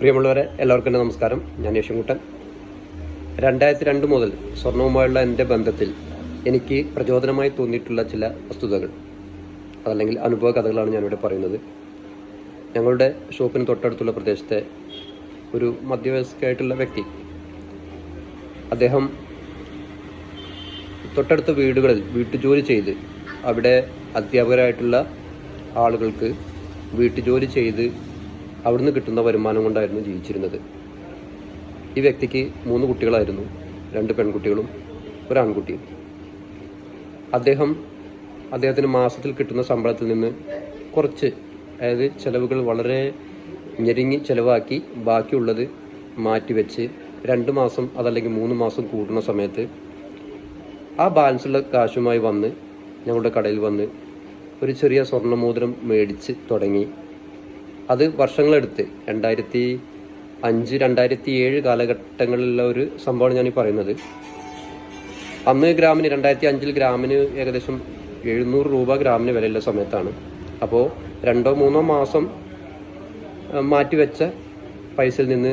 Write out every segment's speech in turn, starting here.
പ്രിയമുള്ളവരെ എല്ലാവർക്കും എന്റെ നമസ്കാരം. ഞാൻ യശുമുട്ടൻ രണ്ടായിരത്തി രണ്ട് മുതൽ സ്വർണവുമായുള്ള എന്റെ ബന്ധത്തിൽ എനിക്ക് പ്രചോദനമായി തോന്നിയിട്ടുള്ള ചില വസ്തുതകൾ അതല്ലെങ്കിൽ അനുഭവ കഥകളാണ് ഞാനിവിടെ പറയുന്നത്. ഞങ്ങളുടെ ഷോപ്പിന് തൊട്ടടുത്തുള്ള പ്രദേശത്തെ ഒരു മധ്യവയസ്കയായിട്ടുള്ള വ്യക്തി അദ്ദേഹം തൊട്ടടുത്ത വീടുകളിൽ വീട്ടുജോലി ചെയ്ത് അവിടെ അധ്യാപകരായിട്ടുള്ള ആളുകൾക്ക് വീട്ടുജോലി ചെയ്ത് അവിടുന്ന് കിട്ടുന്ന വരുമാനം കൊണ്ടായിരുന്നു ജീവിച്ചിരുന്നത്. ഈ വ്യക്തിക്ക് മൂന്ന് കുട്ടികളായിരുന്നു. രണ്ട് പെൺകുട്ടികളും ഒരു ആൺകുട്ടിയും അദ്ദേഹം അദ്ദേഹത്തിന് മാസത്തിൽ കിട്ടുന്ന ശമ്പളത്തിൽ നിന്ന് കുറച്ച് അതായത് ചിലവുകൾ വളരെ ഞെരുങ്ങി ചിലവാക്കി ബാക്കിയുള്ളത് മാറ്റിവെച്ച് രണ്ട് മാസം അതല്ലെങ്കിൽ മൂന്ന് മാസം കൂടുന്ന സമയത്ത് ആ ബാലൻസുള്ള കാശുമായി വന്ന് ഞങ്ങളുടെ കടയിൽ വന്ന് ഒരു ചെറിയ സ്വർണമോതിരം മേടിച്ച് തുടങ്ങി. അത് വർഷങ്ങളെടുത്ത്. രണ്ടായിരത്തി അഞ്ച് രണ്ടായിരത്തി ഏഴ് കാലഘട്ടങ്ങളിലുള്ള ഒരു സംഭവമാണ് ഞാൻ പറയുന്നത്. അന്ന് ഗ്രാമിന് രണ്ടായിരത്തി അഞ്ചിൽ ഗ്രാമിന് ഏകദേശം എഴുന്നൂറ് രൂപ ഗ്രാമിന് വിലയുള്ള സമയത്താണ്. അപ്പോൾ രണ്ടോ മൂന്നോ മാസം മാറ്റിവെച്ച പൈസയിൽ നിന്ന്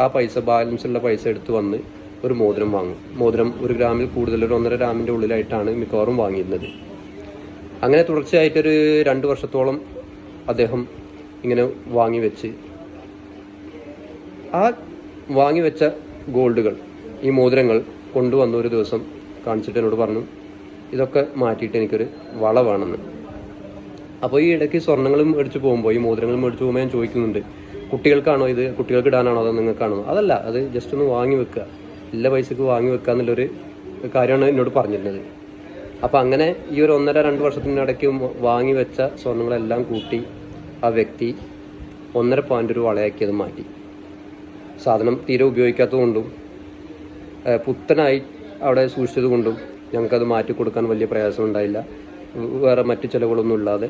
ആ പൈസ ബാലൻസുള്ള പൈസ എടുത്ത് വന്ന് ഒരു മോതിരം വാങ്ങും. മോതിരം ഒരു ഗ്രാമിൽ കൂടുതൽ ഒരു ഒന്നര ഗ്രാമിന്റെ ഉള്ളിലായിട്ടാണ് മിക്കവാറും വാങ്ങിയിരുന്നത്. അങ്ങനെ തുടർച്ചയായിട്ടൊരു രണ്ട് വർഷത്തോളം അദ്ദേഹം ഇങ്ങനെ വാങ്ങി വെച്ച്. ആ വാങ്ങി വെച്ച ഗോൾഡുകൾ ഈ മോതിരങ്ങൾ കൊണ്ടുവന്ന ഒരു ദിവസം കാണിച്ചിട്ട് എന്നോട് പറഞ്ഞു ഇതൊക്കെ മാറ്റിയിട്ട് എനിക്കൊരു വള വേണമെന്ന്. അപ്പോൾ ഈ ഇടയ്ക്ക് സ്വർണങ്ങളും മേടിച്ച് പോകുമ്പോൾ ഈ മോതിരങ്ങളും മേടിച്ച് പോകുമ്പോൾ ഞാൻ ചോദിക്കുന്നുണ്ട് കുട്ടികൾക്കാണോ ഇത്? കുട്ടികൾക്ക് ഇടാനാണോ? അതോ നിങ്ങൾക്കാണോ? അതല്ല അത് ജസ്റ്റ് ഒന്ന് വാങ്ങി വെക്കുക. എല്ലാ പൈസക്ക് വാങ്ങി വെക്കുക എന്നുള്ളൊരു കാര്യമാണ് എന്നോട് പറഞ്ഞിരുന്നത്. അപ്പോൾ അങ്ങനെ ഈ ഒരു ഒന്നര രണ്ട് വർഷത്തിനിടയ്ക്ക് വാങ്ങി വെച്ച സ്വർണങ്ങളെല്ലാം കൂട്ടി ആ വ്യക്തി ഒന്നര പോയിന്റ് ഒരു വളയാക്കിയത് മാറ്റി. സാധനം തീരെ ഉപയോഗിക്കാത്തതുകൊണ്ടും കൊണ്ടും പുത്തനായി അവിടെ സൂക്ഷിച്ചത് കൊണ്ടും ഞങ്ങൾക്കത് മാറ്റി കൊടുക്കാൻ വലിയ പ്രയാസം ഉണ്ടായില്ല. വേറെ മറ്റു ചിലവുകളൊന്നും ഇല്ലാതെ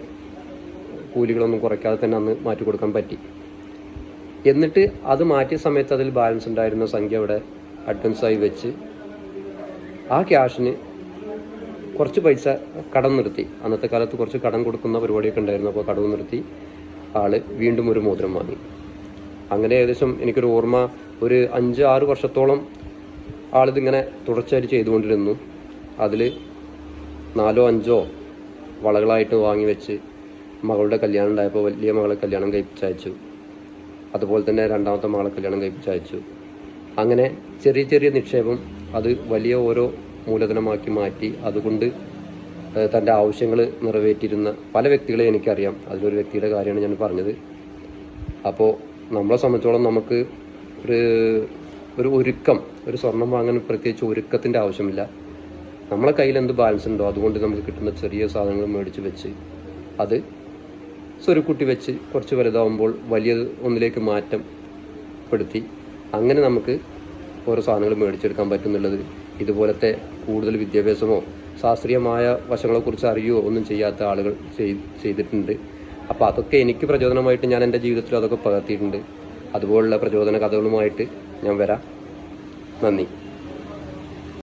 കൂലികളൊന്നും കുറയ്ക്കാതെ തന്നെ അന്ന് മാറ്റി കൊടുക്കാൻ പറ്റി. എന്നിട്ട് അത് മാറ്റിയ സമയത്ത് അതിൽ ബാലൻസ് ഉണ്ടായിരുന്ന സംഖ്യ അവിടെ അഡ്വാൻസായി വെച്ച് ആ ക്യാഷിന് കുറച്ച് പൈസ കടം നിർത്തി. അന്നത്തെ കാലത്ത് കുറച്ച് കടം കൊടുക്കുന്ന പരിപാടിയൊക്കെ ഉണ്ടായിരുന്നു. അപ്പോൾ കടവ് നിർത്തി. ആൾ വീണ്ടും ഒരു മോതിരം വാങ്ങി. അങ്ങനെ ഏകദേശം എനിക്കൊരു ഓർമ്മ ഒരു അഞ്ച് ആറ് വർഷത്തോളം ആളിതിങ്ങനെ തുടർച്ചയായിട്ട് ചെയ്തുകൊണ്ടിരുന്നു. അതിൽ നാലോ അഞ്ചോ വളകളായിട്ട് വാങ്ങി വെച്ച് മകളുടെ കല്യാണം ഉണ്ടായപ്പോൾ വലിയ മകളെ കല്യാണം കഴിപ്പിച്ചയച്ചു അതുപോലെ തന്നെ രണ്ടാമത്തെ മകളെ കല്യാണം കഴിപ്പിച്ചയച്ചു അങ്ങനെ ചെറിയ ചെറിയ നിക്ഷേപം അത് വലിയ ഓരോ മൂലധനമാക്കി മാറ്റി അതുകൊണ്ട് തന്റെ ആവശ്യങ്ങൾ നിറവേറ്റിയിരുന്ന പല വ്യക്തികളെ എനിക്കറിയാം. അതിലൊരു വ്യക്തിയുടെ കാര്യമാണ് ഞാൻ പറഞ്ഞത്. അപ്പോൾ നമ്മളെ സംബന്ധിച്ചോളം നമുക്ക് ഒരു ഒരു ഒരുക്കം ഒരു സ്വർണം വാങ്ങാൻ പ്രത്യേകിച്ച് ഒരുക്കത്തിന്റെ ആവശ്യമില്ല. നമ്മളെ കയ്യിൽ എന്ത് ബാലൻസ് ഉണ്ടോ അതുകൊണ്ട് നമുക്ക് കിട്ടുന്ന ചെറിയ സാധനങ്ങൾ മേടിച്ച് വെച്ച് അത് സ്വരുക്കുട്ടി വെച്ച് കുറച്ച് വലുതാവുമ്പോൾ വലിയ ഒന്നിലേക്ക് മാറ്റം പെടുത്തി അങ്ങനെ നമുക്ക് ഓരോ സാധനങ്ങൾ മേടിച്ചെടുക്കാൻ പറ്റുന്നുള്ളത് ഇതുപോലത്തെ കൂടുതൽ വിദ്യാഭ്യാസമോ ശാസ്ത്രീയമായ വശങ്ങളെക്കുറിച്ച് അറിയുകയോ ഒന്നും ചെയ്യാത്ത ആളുകൾ ചെയ്- ചെയ്തിട്ടുണ്ട്. അപ്പോൾ അതൊക്കെ എനിക്ക് പ്രചോദനമായിട്ട് ഞാൻ എന്റെ ജീവിതത്തിൽ അതൊക്കെ പകർത്തിയിട്ടുണ്ട്. അതുപോലുള്ള പ്രചോദന കഥകളുമായിട്ട് ഞാൻ വരാം. നന്ദി.